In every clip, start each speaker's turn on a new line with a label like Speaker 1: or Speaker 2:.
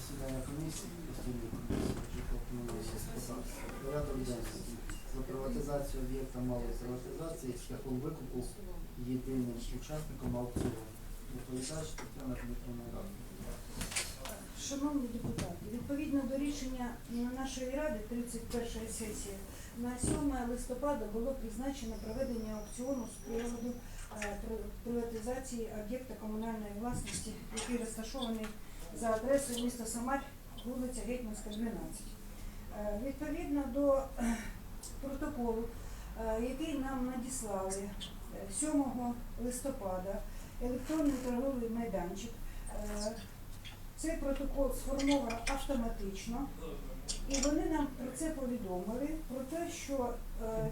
Speaker 1: засідання комісії, постійної комісії житлово-комунального господарства. Порядок денний. За приватизацію об'єкта малої приватизації шляхом викупу єдиним учасником аукціону. Доповідач Тетяна Дмитрівна Радна.
Speaker 2: Шановні депутати, відповідно до рішення нашої ради 31 сесії на 7 листопада було призначено проведення аукціону з приводу е, при- приватизації об'єкта комунальної власності, який розташований за адресою міста Самар, вулиця Гетьманська, 12. Е, Відповідно до е, протоколу, е, який нам надіслали е, 7 листопада, електронний торговий майданчик. цей протокол сформовано автоматично, і вони нам про це повідомили, про те, що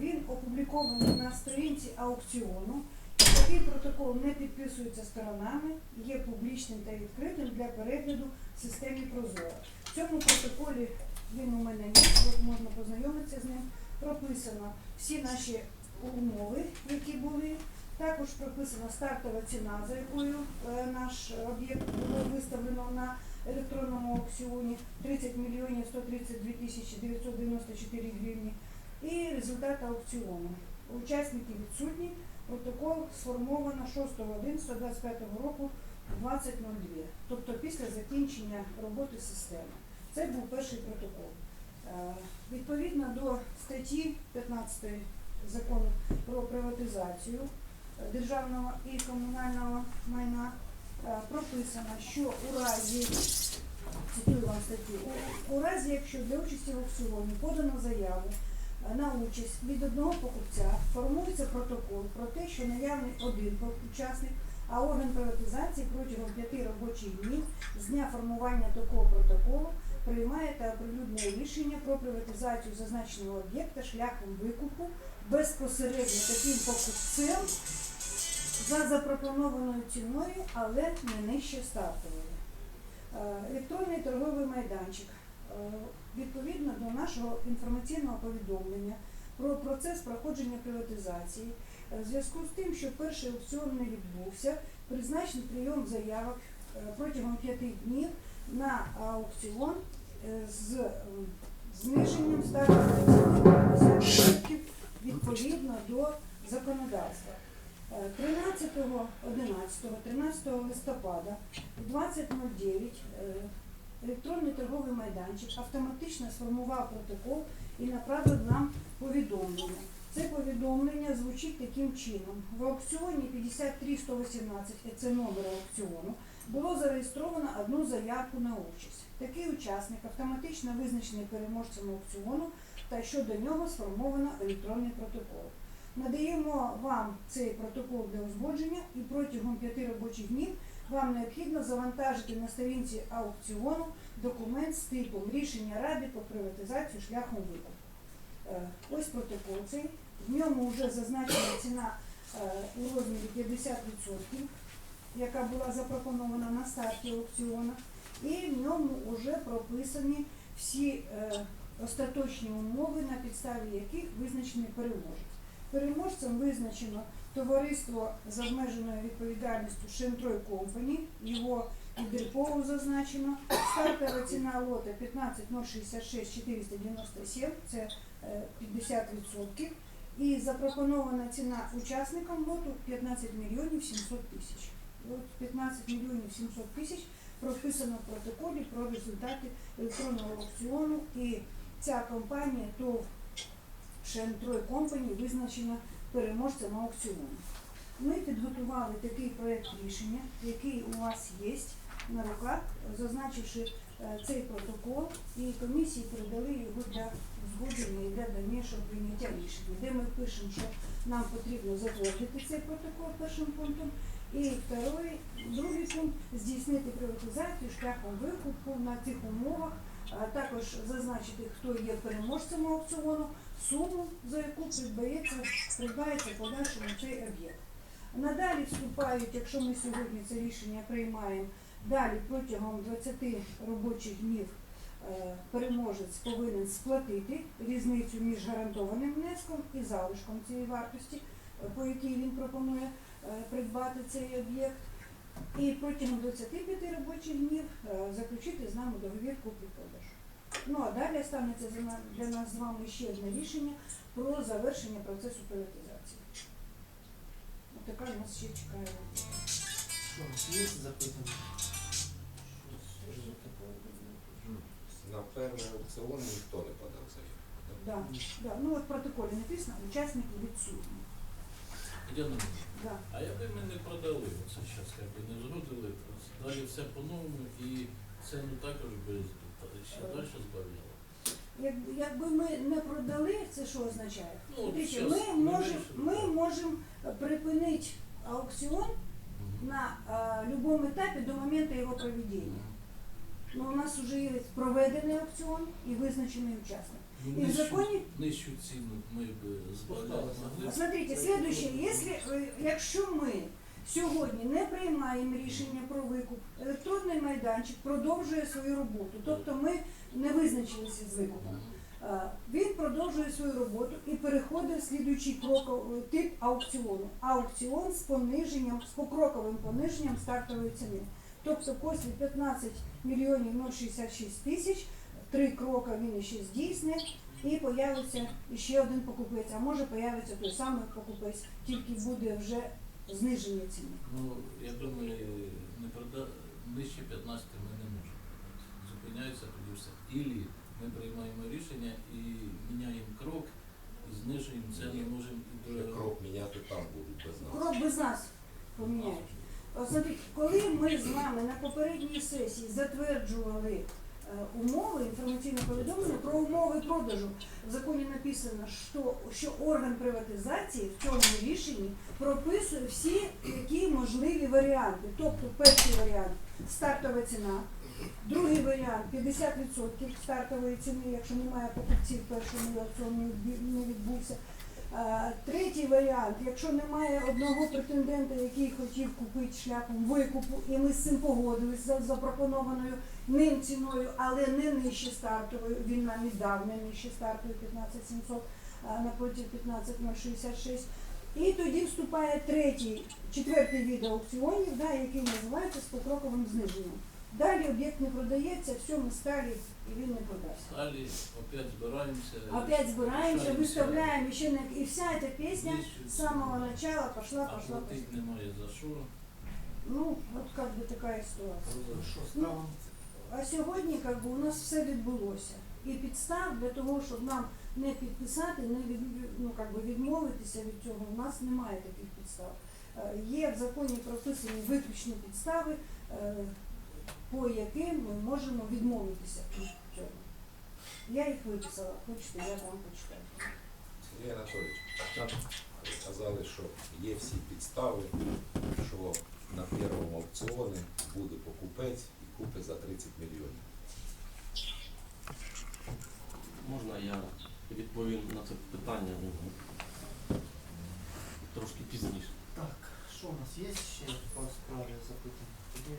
Speaker 2: він опублікований на сторінці аукціону. Такий протокол не підписується сторонами, є публічним та відкритим для перегляду в системі Прозоро. В цьому протоколі він у мене є, от можна познайомитися з ним. Прописано всі наші умови, які були. Також прописана стартова ціна, за якою е, наш об'єкт було виставлено на електронному аукціоні 30 мільйонів 132 тисячі 994 гривні. І результат аукціону. Учасники відсутні. Протокол сформовано 6.11.25 року 20.02, тобто після закінчення роботи системи. Це був перший протокол. Е, Відповідно до статті 15 закону про приватизацію державного і комунального майна е, прописано, що у разі, цитую вам статтю, у, у разі, якщо для участі в аукціоні подано заяву на участь від одного покупця, формується протокол про те, що наявний один учасник, а орган приватизації протягом п'яти робочих днів з дня формування такого протоколу приймає та оприлюднює рішення про приватизацію зазначеного об'єкта шляхом викупу безпосередньо таким покупцем за запропонованою ціною, але не нижче стартової. Е, Електронний торговий майданчик. Е, Відповідно до нашого інформаційного повідомлення про процес проходження приватизації, е, в зв'язку з тим, що перший аукціон не відбувся, призначений прийом заявок е, протягом п'яти днів на аукціон з зниженням стартової ціни відповідно до законодавства. Е, 13.11, 13 листопада 20.09 е, електронний торговий майданчик автоматично сформував протокол і направив нам повідомлення. Це повідомлення звучить таким чином. В аукціоні 53118, і це номер аукціону, було зареєстровано одну заявку на участь. Такий учасник автоматично визначений переможцем аукціону та щодо нього сформовано електронний протокол. Надаємо вам цей протокол для узгодження і протягом п'яти робочих днів вам необхідно завантажити на сторінці аукціону документ з типом рішення Ради по приватизацію шляхом викупу. Е, Ось протокол цей. В ньому вже зазначена ціна е, у розмірі 50%, яка була запропонована на старті аукціону. І в ньому вже прописані всі е, остаточні умови, на підставі яких визначений переможець. Переможцем визначено товариство з обмеженою відповідальністю Шентрой Компані, його відрипово зазначено. Стартова ціна лота 15066 497, це е, 50%. І запропонована ціна учасникам лоту 15 мільйонів 700 тисяч. От 15 мільйонів 700 тисяч прописано в протоколі про результати електронного аукціону. І ця компанія ТОВ Шентрой Компані визначена переможцем аукціону. Ми підготували такий проєкт рішення, який у вас є на руках, зазначивши е, цей протокол, і комісії передали його для узгодження і для дальнішого прийняття рішення, де ми пишемо, що нам потрібно затвердити цей протокол першим пунктом. І второй, другий пункт здійснити приватизацію шляхом викупу на цих умовах, а також зазначити, хто є переможцем аукціону, суму, за яку придбається, придбається подальшому цей об'єкт. Надалі вступають, якщо ми сьогодні це рішення приймаємо, далі протягом 20 робочих днів е, переможець повинен сплатити різницю між гарантованим внеском і залишком цієї вартості, е, по якій він пропонує е, придбати цей об'єкт. і протягом 25 робочих днів заключити з нами договір куплі-продажу. Ну а далі станеться для нас з вами ще одне рішення про завершення процесу приватизації. От така у нас ще чекає.
Speaker 1: Що, є запитання?
Speaker 3: На перший аукціон ніхто не подав заявку.
Speaker 2: Да, да. Ну от в протоколі написано, учасники відсутні.
Speaker 4: Я не можу.
Speaker 2: Да.
Speaker 4: А якби ми не продали оце зараз, якби не зрудили, далі все по-новому і ціну також би ще далі збавляло.
Speaker 2: Як, якби ми не продали, це що означає?
Speaker 4: Ну,
Speaker 2: Дивіться,
Speaker 4: щас
Speaker 2: ми можемо
Speaker 4: вирішили.
Speaker 2: ми можем припинити аукціон на а, любом етапі до моменту його проведення. Ну, у нас вже є проведений аукціон і визначений учасник.
Speaker 4: Ну,
Speaker 2: І в
Speaker 4: нижчу-
Speaker 2: законі
Speaker 4: Нижчу ціну ми б збавляли могли.
Speaker 2: Смотрите, следующее, если, е, якщо ми сьогодні не приймаємо рішення про викуп, електронний майданчик продовжує свою роботу, тобто ми не визначилися з викупом. Е, Він продовжує свою роботу і переходить в слідуючий крок тип аукціону. Аукціон з пониженням, з покроковим пониженням стартової ціни. Тобто після 15 мільйонів 066 тисяч, три кроки він ще здійснить і появиться ще один покупець, а може появиться той самий покупець, тільки буде вже зниження ціни.
Speaker 4: Ну, якби ми не продали, нижче 15 ми не можемо. Зупиняється тоді все. Ілі ми приймаємо рішення і міняємо крок, і знижуємо ціну, можемо і до
Speaker 3: крок міняти там будуть без нас.
Speaker 2: Крок без нас поміняють. От смотрите, коли ми з вами на попередній сесії затверджували умови інформаційного повідомлення про умови продажу, в законі написано, що, що орган приватизації в цьому рішенні прописує всі які можливі варіанти. Тобто перший варіант стартова ціна, другий варіант 50% стартової ціни, якщо немає покупців, першому аукціон не відбувся. Е, Третій варіант, якщо немає одного претендента, який хотів купити шляхом викупу, і ми з цим погодилися за запропонованою ним ціною, але не нижче стартової, він нам і дав не нижче стартової 15700 а напроти 15066. І тоді вступає третій, четвертий від аукціонів, да, який називається з покроковим зниженням. Далі об'єкт не продається, все, ми сталі, і він не продався.
Speaker 4: Далі опять збираємося.
Speaker 2: Опять збираємося,
Speaker 4: рішаємося.
Speaker 2: виставляємо ще на і вся эта песня
Speaker 4: Нижчу
Speaker 2: с самого начала пошла,
Speaker 4: А
Speaker 2: пошла, пошла.
Speaker 4: платити немає за що.
Speaker 2: Ну, от как бы така ситуація.
Speaker 1: Що, справа?
Speaker 2: А сьогодні как бы, у нас все відбулося. І підстав для того, щоб нам не підписати, не від, ну, как би відмовитися від цього, у нас немає таких підстав. Е, Є в законі прописані виключні підстави, е, по яким ми можемо відмовитися від цього. Я їх виписала, хочете, я вам почитаю.
Speaker 3: Сергій Анатолійович, ви сказали, що є всі підстави, що на першому аукціоні буде покупець і купить за 30 мільйонів.
Speaker 5: Можна я відповім на це питання ну, трошки пізніше.
Speaker 1: Так, що у нас є ще по справі запитання?